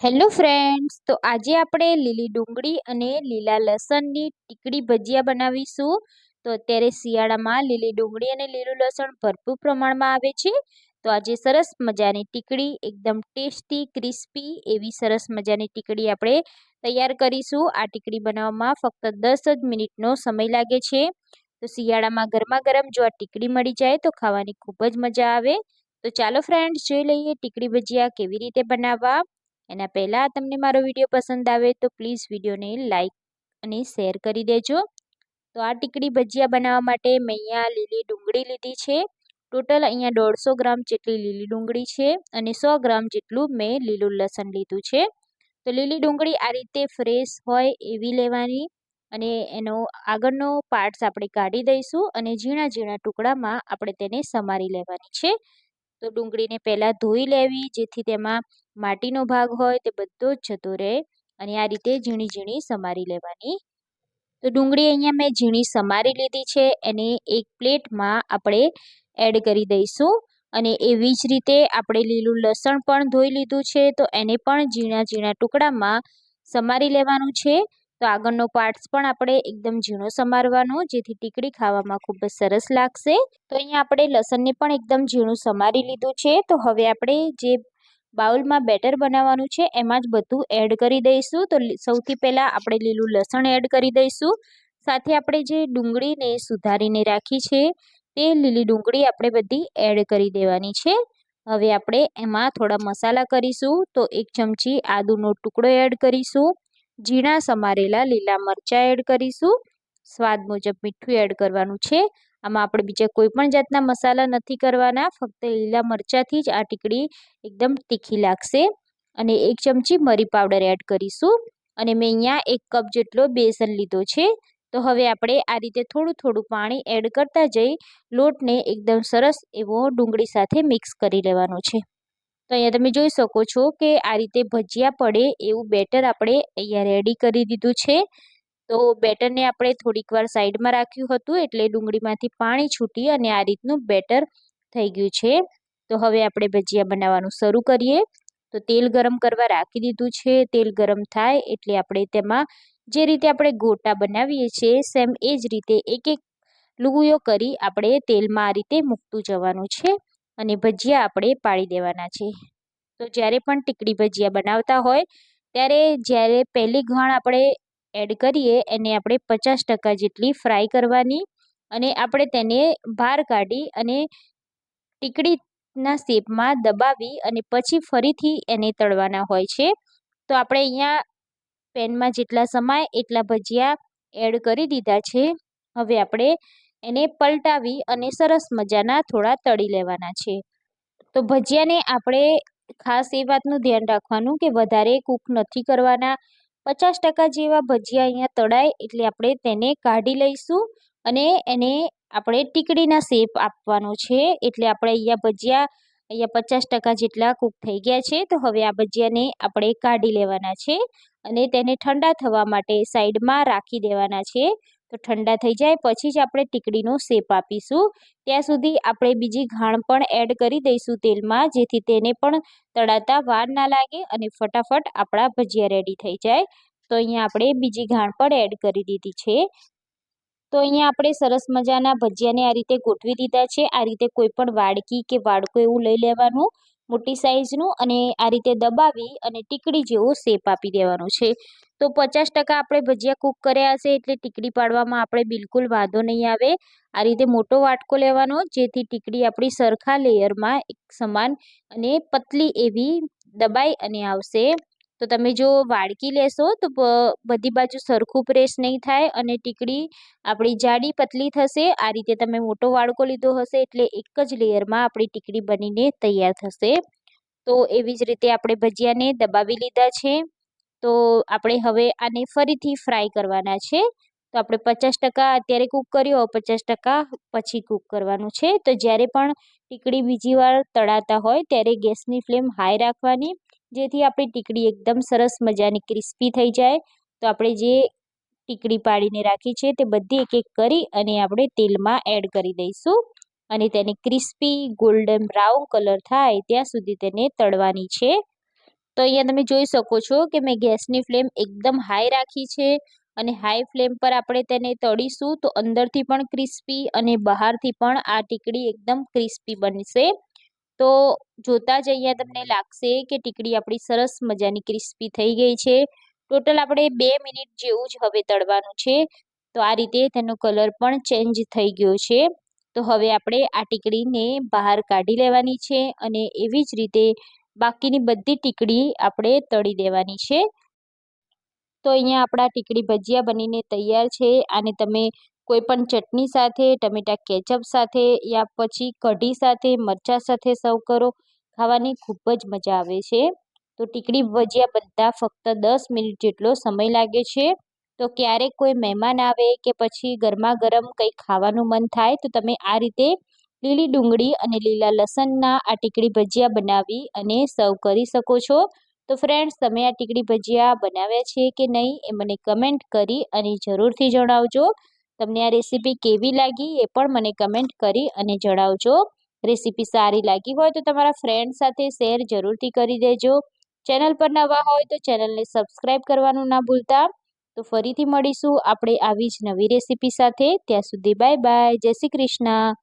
Hello friends, તો આજે આપણે લીલી ડુંગળી અને લીલા લસણની ટીકડી ભજીયા બનાવીશું. તો અત્યારે શિયાળામાં લીલી ડુંગળી અને લીલું લસણ ભરપૂર પ્રમાણમાં આવે છે. તો આજે સરસ મજાની ટીકડી, એકદમ ટેસ્ટી, ક્રિસ્પી એવી સરસ મજાની ટીકડી આપણે તૈયાર કરીશું. આ ટીકડી બનાવવામાં ફક્ત દસ જ મિનિટનો સમય લાગે છે. તો શિયાળામાં ગરમા ગરમ જો આ ટીકડી મળી જાય તો ખાવાની ખૂબ જ મજા આવે. તો ચાલો ફ્રેન્ડ્સ, જોઈ લઈએ ટીકડી ભજીયા કેવી રીતે બનાવવા. એના પહેલાં તમને મારો વીડિયો પસંદ આવે તો પ્લીઝ વિડીયોને લાઇક અને શેર કરી દેજો. તો આ ટીકડી ભજીયા બનાવવા માટે મેં અહીંયા લીલી ડુંગળી લીધી છે. ટોટલ અહીંયા દોઢસો ગ્રામ જેટલી લીલી ડુંગળી છે અને સો ગ્રામ જેટલું મેં લીલું લસણ લીધું છે. તો લીલી ડુંગળી આ રીતે ફ્રેશ હોય એવી લેવાની અને એનો આગળનો પાર્ટ્સ આપણે કાઢી દઈશું અને ઝીણા ઝીણા ટુકડામાં આપણે તેને સમારી લેવાની છે. તો ડુંગળીને પહેલાં ધોઈ લેવી, જેથી તેમાં માટીનો ભાગ હોય તે બધો જ જતો રહે અને આ રીતે ઝીણી ઝીણી સમારી લેવાની. તો ડુંગળી અહીંયા મેં ઝીણી સમારી લીધી છે. એને એક પ્લેટમાં આપણે એડ કરી દઈશું અને એવી જ રીતે આપણે લીલું લસણ પણ ધોઈ લીધું છે. તો એને પણ ઝીણા ઝીણા ટુકડામાં સમારી લેવાનું છે. તો આગળનો પાર્ટ્સ પણ આપણે એકદમ ઝીણો સમારવાનો, જેથી ટીકડી ખાવામાં ખૂબ જ સરસ લાગશે. તો અહીંયા આપણે લસણને પણ એકદમ ઝીણું સમારી લીધું છે. તો હવે આપણે જે બાઉલમાં બેટર બનાવવાનું છે, એમાં જ બધું એડ કરી દઈશું. તો સૌથી પહેલાં આપણે લીલું લસણ એડ કરી દઈશું. સાથે આપણે જે ડુંગળીને સુધારીને રાખી છે, તે લીલી ડુંગળી આપણે બધી એડ કરી દેવાની છે. હવે આપણે એમાં થોડા મસાલા કરીશું. તો એક ચમચી આદુનો ટુકડો એડ કરીશું. ઝીણા સમારેલા લીલા મરચાં એડ કરીશું. સ્વાદ મુજબ મીઠું એડ કરવાનું છે. આમાં આપણે બીજા કોઈ પણ જાતના મસાલા નથી કરવાના. ફક્ત લીલા મરચાંથી જ આ ટીકડી એકદમ તીખી લાગશે. અને એક ચમચી મરી પાવડર એડ કરીશું. અને મેં અહીંયા એક કપ જેટલો બેસન લીધો છે. તો હવે આપણે આ રીતે થોડું થોડું પાણી એડ કરતા જઈ લોટને એકદમ સરસ એવો ડુંગળી સાથે મિક્સ કરી લેવાનો છે. તો અહીંયા તમે જોઈ શકો છો કે આ રીતે ભજીયા પડે એવું બેટર આપણે અહીંયા રેડી કરી દીધું છે. તો બેટરને આપણે થોડીક વાર સાઈડમાં રાખ્યું હતું એટલે ડુંગળીમાંથી પાણી છૂટી અને આ રીતનું બેટર થઈ ગયું છે. તો હવે આપણે ભજીયા બનાવવાનું શરૂ કરીએ. તો તેલ ગરમ કરવા રાખી દીધું છે. તેલ ગરમ થાય એટલે આપણે તેમાં જે રીતે આપણે ગોટા બનાવીએ છીએ સેમ એ જ રીતે એક એક લુગુયો કરી આપણે તેલમાં આ રીતે મૂકતું જવાનું છે. અને ભજીયા આપણે પાડી દેવાના છે. તો જ્યારે પણ ટીકડી ભજીયા બનાવતા હોય, ત્યારે જ્યારે પહેલી ઘણ આપણે એડ કરીએ, એને આપણે પચાસ ટકા જેટલી ફ્રાય કરવાની અને આપણે તેને બહાર કાઢી અને ટીકડીના શેપમાં દબાવી અને પછી ફરીથી એને તળવાના હોય છે. તો આપણે અહીંયા પેનમાં જેટલા સમાય એટલા ભજીયા એડ કરી દીધા છે. હવે આપણે એને પલટાવી અને સરસ મજાના થોડા તળી લેવાના છે. તો ભજીયાને આપણે ખાસ એ વાતનું ધ્યાન રાખવાનું કે વધારે કૂક નથી કરવાના. પચાસ ટકા જેવા ભજીયા અહીંયા તળાય એટલે આપણે તેને કાઢી લઈશું અને એને આપણે ટીકડીના શેપ આપવાનો છે એટલે આપણે અહીંયા ભજીયા અહીંયા પચાસ ટકા જેટલા કૂક થઈ ગયા છે તો હવે આ ભજીયાને આપણે કાઢી લેવાના છે અને તેને ઠંડા થવા માટે સાઈડમાં રાખી દેવાના છે. તો ઠંડા થઈ જાય, પછી જ આપણે ટીકડીનો શેપ આપીશું. ત્યાં સુધી આપણે બીજી ઘાણ પણ એડ કરી દઈશું તેલમાં, જેથી તેને પણ તળાતા વાર ના લાગે અને ફટાફટ આપણા ભજીયા રેડી થઈ જાય. તો અહીંયા આપણે બીજી ઘાણ પણ એડ કરી દીધી છે. તો અહીંયા આપણે સરસ મજાના ભજીયાને આ રીતે ગોઠવી દીધા છે. આ રીતે કોઈ પણ વાડકી કે વાડકો એવું લઈ લેવાનું. મોટી સાઇઝનું અને આ રીતે દબાવી અને ટીકડી જેવો શેપ આપી દેવાનો છે. તો પચાસ ટકા આપણે ભજીયા કૂક કર્યા હશે એટલે ટીકડી પાડવામાં આપણે બિલકુલ વાંધો નહીં આવે. આ રીતે મોટો વાટકો લેવાનો, જેથી ટીકડી આપણી સરખા લેયરમાં એક સમાન અને પતલી એવી દબાઈ અને આવશે. તો તમે જો વાડકી લેશો તો બધી બાજુ સરખું પ્રેસ નહીં થાય અને ટીકડી આપણી જાડી પતલી થશે. આ રીતે તમે મોટો વાડકો લીધો હશે એટલે એક જ લેયરમાં આપણી ટીકડી બનીને તૈયાર થશે. તો એવી જ રીતે આપણે ભજીયાને દબાવી લીધા છે. તો આપણે હવે આને ફરીથી ફ્રાય કરવાના છે. તો આપણે પચાસ ટકા અત્યારે કૂક કર્યો, પચાસ ટકા પછી કૂક કરવાનું છે. તો જ્યારે પણ ટીકડી બીજી વાર તળાતા હોય ત્યારે ગેસની ફ્લેમ હાઈ રાખવાની જેથી આપણી ટીકડી એકદમ સરસ મજાની ક્રિસ્પી થઈ જાય. તો આપણે જે ટીકડી પાડીને રાખી છે તે બધી એક એક કરી અને આપણે તેલમાં એડ કરી દઈશું. અને તેને ક્રિસ્પી ગોલ્ડન બ્રાઉન કલર થાય ત્યાં સુધી તેને તળવાની છે. તો અહીંયા તમે જોઈ શકો છો કે મેં ગેસની ફ્લેમ એકદમ હાઈ રાખી છે અને હાઈ ફ્લેમ પર આપણે તેને તળીશું તો અંદરથી પણ ક્રિસ્પી અને બહારથી પણ આ ટીકડી એકદમ ક્રિસ્પી બનશે. તો જોતાં જ અહીંયા તમને લાગશે કે ટીકડી આપણી સરસ મજાની ક્રિસ્પી થઈ ગઈ છે. ટોટલ આપણે બે મિનિટ જેવું જ હવે તળવાનું છે. તો આ રીતે તેનો કલર પણ ચેન્જ થઈ ગયો છે. તો હવે આપણે આ ટીકડીને બહાર કાઢી લેવાની છે અને એવી જ રીતે બાકીની બધી ટીકડી આપણે તળી દેવાની છે. તો અહીંયા આપણા ટીકડી ભજીયા બનીને તૈયાર છે. અને તમે કોઈ પણ ચટણી સાથે, ટમેટા કેચઅપ સાથે યા પછી કઢી સાથે, મરચાં સાથે સર્વ કરો. ખાવાની ખૂબ જ મજા આવે છે. તો ટીકડી ભજીયા બનતા ફક્ત દસ મિનિટ જેટલો સમય લાગે છે. તો ક્યારેક કોઈ મહેમાન આવે કે પછી ગરમા ગરમ કંઈ ખાવાનું મન થાય, તો તમે આ રીતે લીલી ડુંગળી અને લીલા લસણના આ ટીકડી ભજીયા બનાવી અને સર્વ કરી શકો છો. તો ફ્રેન્ડ્સ, તમે આ ટીકડી ભજીયા બનાવ્યા છે કે નહીં એ મને કમેન્ટ કરી અને જરૂરથી જણાવજો. તમને આ રેસીપી કેવી લાગી એ પણ મને કમેન્ટ કરી અને જણાવજો. રેસીપી સારી લાગી હોય તો તમારા ફ્રેન્ડ સાથે શેર જરૂરથી કરી દેજો. ચેનલ પર નવા હોય તો ચેનલને સબસ્ક્રાઈબ કરવાનું ના ભૂલતા. તો ફરીથી મળીશું આપણે આવી જ નવી રેસીપી સાથે. ત્યાં સુધી બાય બાય જય શ્રી કૃષ્ણ.